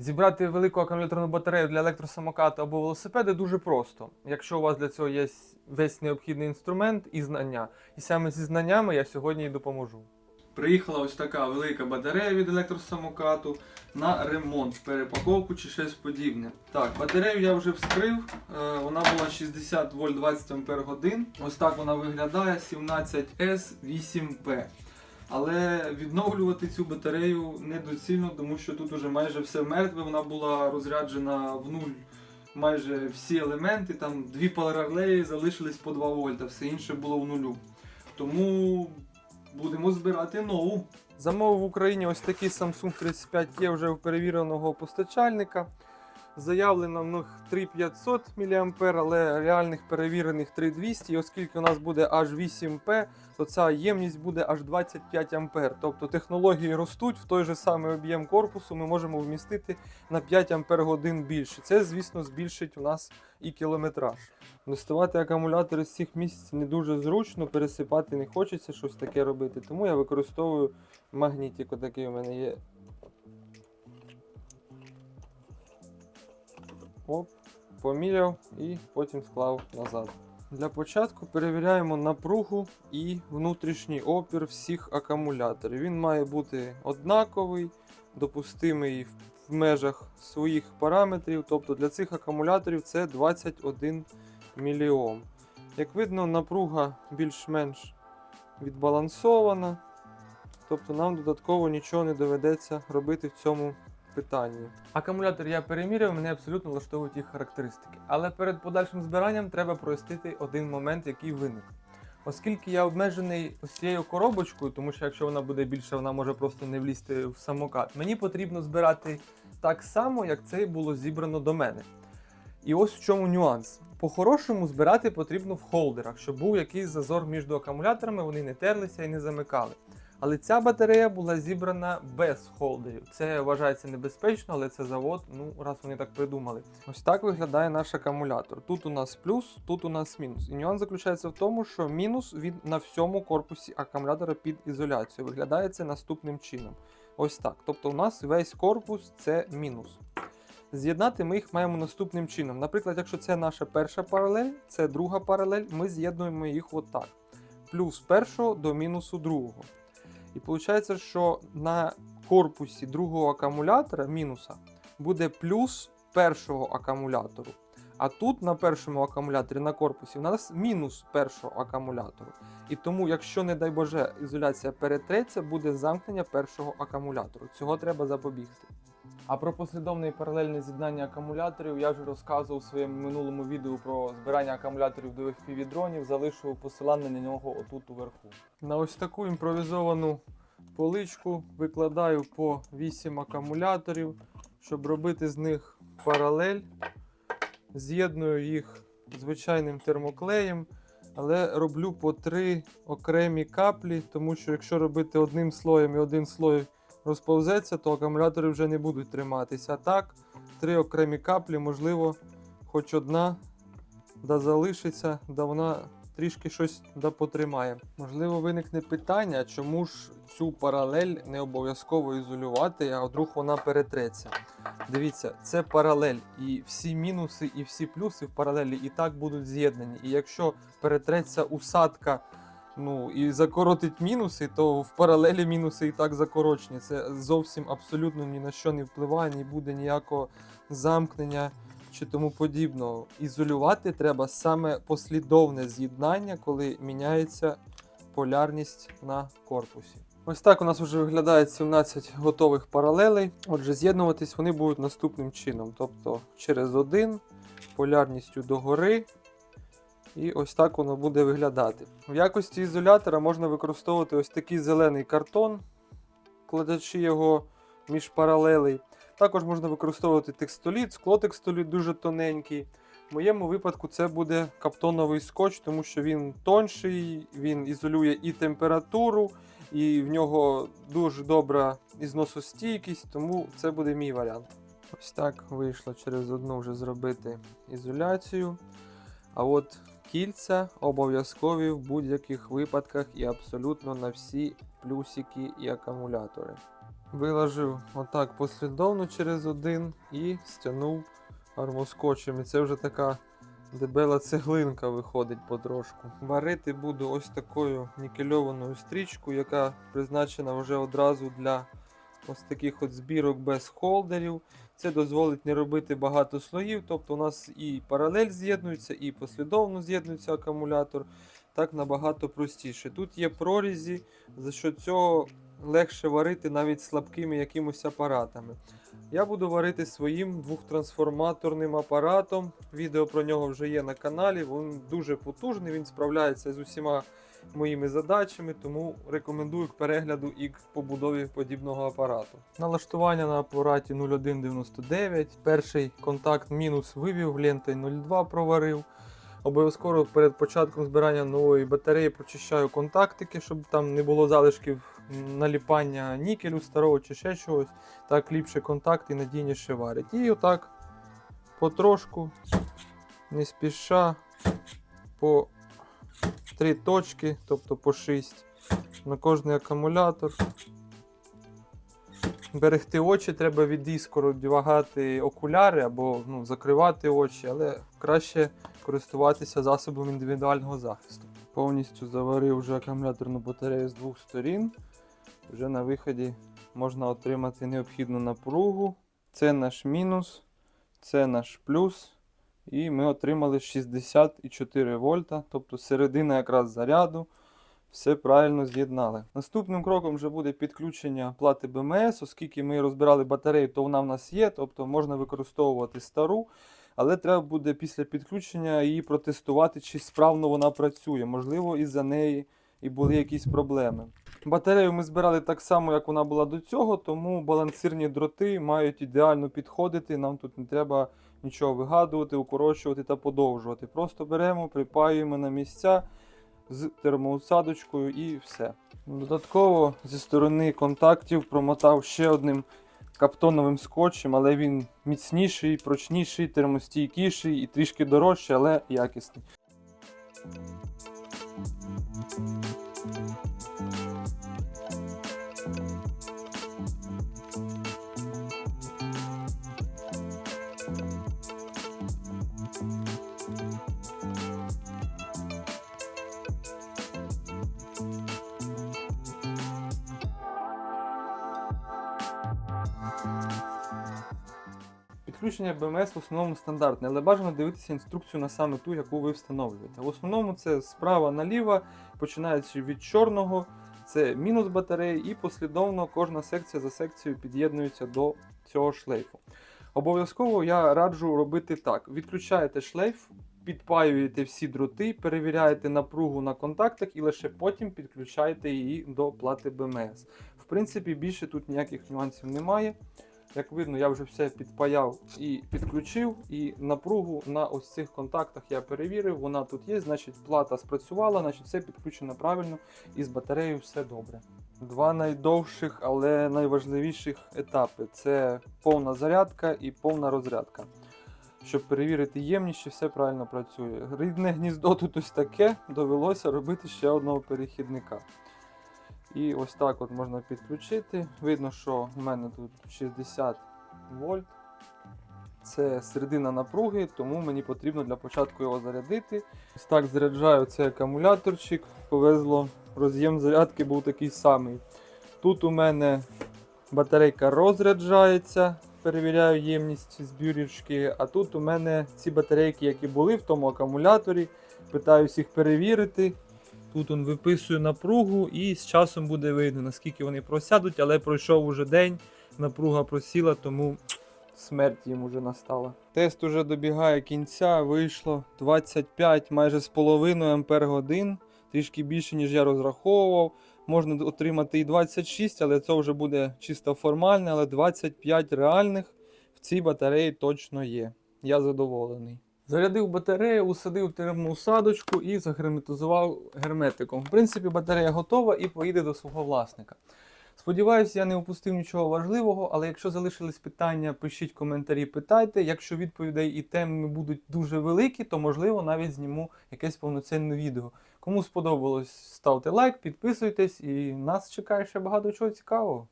Зібрати велику акумуляторну батарею для електросамоката або велосипеда дуже просто, якщо у вас для цього є весь необхідний інструмент і знання. І саме зі знаннями я сьогодні і допоможу. Приїхала ось така велика батарея від електросамокату на ремонт, перепаковку чи щось подібне. Так, батарею я вже вскрив. е, Вона була 60 вольт 20 ампер годин. Ось так вона виглядає 17S8P. Але відновлювати цю батарею недоцільно, тому що тут уже майже все мертве. Вона була розряджена в нуль майже всі елементи. Там дві паралелі залишились по 2 вольта, все інше було в нулю. Тому будемо збирати нову. Замовив в Україні ось такий Samsung 35 є вже у перевіреного постачальника. Заявлено в них 3500 мА, але реальних перевірених 3200. І оскільки у нас буде аж 8P, то ця ємність буде аж 25 А. Тобто технології ростуть, в той же самий об'єм корпусу ми можемо вмістити на 5 Ампер годин більше. Це, звісно, збільшить у нас і кілометраж. Доставати акумулятори з цих місць не дуже зручно, пересипати не хочеться щось таке робити. Тому я використовую магнітик, отакий у мене є. Оп, поміряв і потім склав назад. Для початку перевіряємо напругу і внутрішній опір всіх акумуляторів. Він має бути однаковий, допустимий в- межах своїх параметрів. Тобто для цих акумуляторів це 21 мільйом. Як видно, напруга більш-менш відбалансована. Тобто нам додатково нічого не доведеться робити в цьому питанні. Акумулятор я переміряв, мене абсолютно влаштовують їх характеристики. Але перед подальшим збиранням треба прояснити один момент, який виник. Оскільки я обмежений ось цією коробочкою, тому що якщо вона буде більша, вона може просто не влізти в самокат. Мені потрібно збирати так само, як це було зібрано до мене. І ось в чому нюанс. По-хорошому збирати потрібно в холдерах, щоб був якийсь зазор між акумуляторами, вони не терлися і не замикали. Але ця батарея була зібрана без холдерів. Це вважається небезпечно, але це завод, ну раз вони так придумали. Ось так виглядає наш акумулятор. Тут у нас плюс, тут у нас мінус. І нюанс заключається в тому, що мінус він на всьому корпусі акумулятора під ізоляцією. Виглядає це наступним чином. Ось так. Тобто у нас весь корпус це мінус. З'єднати ми їх маємо наступним чином. Наприклад, якщо це наша перша паралель, це друга паралель, ми з'єднуємо їх отак. Плюс першого до мінусу другого. І виходить, що на корпусі другого акумулятора мінуса буде плюс першого акумулятору. А тут на першому акумуляторі на корпусі в нас мінус першого акумулятору. І тому, якщо, не дай Боже, ізоляція перетреться, буде замкнення першого акумулятору. Цього треба запобігти. А про послідовне і паралельне з'єднання акумуляторів я вже розказував у своєму минулому відео про збирання акумуляторів до FPV-дронів, залишу посилання на нього отут уверху. На ось таку імпровізовану поличку викладаю по 8 акумуляторів, щоб робити з них паралель. З'єдную їх звичайним термоклеєм, але роблю по три окремі каплі, тому що якщо робити одним слоєм і один слой розповзеться, то акумулятори вже не будуть триматися. А так, три окремі каплі, можливо, хоч одна да залишиться, да вона трішки щось да потримає. Можливо, виникне питання, чому ж цю паралель не обов'язково ізолювати, а вдруг вона перетреться. Дивіться, це паралель, і всі мінуси і всі плюси в паралелі і так будуть з'єднані. І якщо перетреться усадка ну, і закоротить мінуси, то в паралелі мінуси і так закорочені. Це зовсім абсолютно ні на що не впливає, не буде ніякого замкнення чи тому подібного. Ізолювати треба саме послідовне з'єднання, коли міняється полярність на корпусі. Ось так у нас вже виглядає 17 готових паралелей. Отже, з'єднуватись вони будуть наступним чином. Тобто через один, полярністю догори. І ось так воно буде виглядати. В якості ізолятора можна використовувати ось такий зелений картон, кладячи його між паралелей. Також можна використовувати текстоліт, склотекстоліт дуже тоненький. В моєму випадку це буде каптоновий скотч, тому що він тонший, він ізолює і температуру, і в нього дуже добра ізносостійкість, тому це буде мій варіант. Ось так вийшло через одну вже зробити ізоляцію. А от кільця обов'язкові в будь-яких випадках і абсолютно на всі плюсики і акумулятори. Виложив отак послідовно через один і стягнув армоскотчем. І це вже така дебела цеглинка виходить потрошку. Варити буду ось такою нікельованою стрічкою, яка призначена вже одразу для ось таких от збірок без холдерів. Це дозволить не робити багато слоїв, тобто у нас і паралель з'єднується, і послідовно з'єднується акумулятор. Так набагато простіше. Тут є прорізі, за що цього легше варити навіть слабкими якимось апаратами. Я буду варити своїм двохтрансформаторним апаратом. Відео про нього вже є на каналі. Він дуже потужний, він справляється з усіма моїми задачами, тому рекомендую к перегляду і к побудові подібного апарату. Налаштування на апараті 0199. Перший контакт мінус вивів, лентою 02 проварив. Обов'язково перед початком збирання нової батареї прочищаю контактики, щоб там не було залишків наліпання нікелю старого чи ще чогось. Так ліпше контакт і надійніше варять. І отак потрошку, не спіша, по три точки, тобто по 6 на кожний акумулятор. Берегти очі треба від іскору, одягати окуляри або ну, закривати очі, але краще користуватися засобом індивідуального захисту. Повністю заварив вже акумуляторну батарею з двох сторін. Вже на виході можна отримати необхідну напругу. Це наш мінус, це наш плюс. І ми отримали 64 вольта, тобто середина якраз заряду. Все правильно з'єднали. Наступним кроком вже буде підключення плати БМС, оскільки ми розбирали батарею, то вона в нас є, тобто можна використовувати стару, але треба буде після підключення її протестувати, чи справно вона працює. Можливо, із-за неї і були якісь проблеми. Батарею ми збирали так само, як вона була до цього, тому балансирні дроти мають ідеально підходити. Нам тут не треба нічого вигадувати, укорочувати та подовжувати. Просто беремо, припаюємо на місця з термоусадочкою і все. Додатково зі сторони контактів промотав ще одним каптоновим скотчем, але він міцніший, прочніший, термостійкіший і трішки дорожчий, але якісний. Підключення BMS в основному стандартне, але бажано дивитися інструкцію на саме ту, яку ви встановлюєте. В основному це справа наліво, починаючи від чорного, це мінус батареї, і послідовно кожна секція за секцією під'єднується до цього шлейфу. Обов'язково я раджу робити так: відключаєте шлейф, підпаюєте всі дроти, перевіряєте напругу на контактах і лише потім підключаєте її до плати BMS. В принципі, більше тут ніяких нюансів немає. Як видно, я вже все підпаяв і підключив, і напругу на ось цих контактах я перевірив, вона тут є, значить плата спрацювала, значить все підключено правильно і з батареєю все добре. Два найдовших, але найважливіших етапи це повна зарядка і повна розрядка. Щоб перевірити ємність, чи все правильно працює. Рідне гніздо тут ось таке, довелося робити ще одного перехідника. І ось так от можна підключити. Видно, що в мене тут 60 вольт. Це середина напруги, тому мені потрібно для початку його зарядити. Ось так заряджаю цей акумуляторчик. Повезло, роз'єм зарядки був такий самий. Тут у мене батарейка розряджається, перевіряю ємність з бюрічки. А тут у мене ці батарейки, які були в тому акумуляторі. Питаюсь їх перевірити. Тут он виписую напругу і з часом буде видно, наскільки вони просядуть, але пройшов уже день, напруга просіла, тому смерть їм уже настала. Тест уже добігає кінця, вийшло 25 майже з половиною ампер годин, трішки більше, ніж я розраховував. Можна отримати і 26, але це вже буде чисто формальне, але 25 реальних в цій батареї точно є. Я задоволений. Зарядив батарею, усадив термоусадочку і загерметизував герметиком. В принципі, батарея готова і поїде до свого власника. Сподіваюсь, я не опустив нічого важливого, але якщо залишились питання, пишіть коментарі, питайте. Якщо відповідей і теми будуть дуже великі, то можливо навіть зніму якесь повноцінне відео. Кому сподобалось, ставте лайк, підписуйтесь і нас чекає ще багато чого цікавого.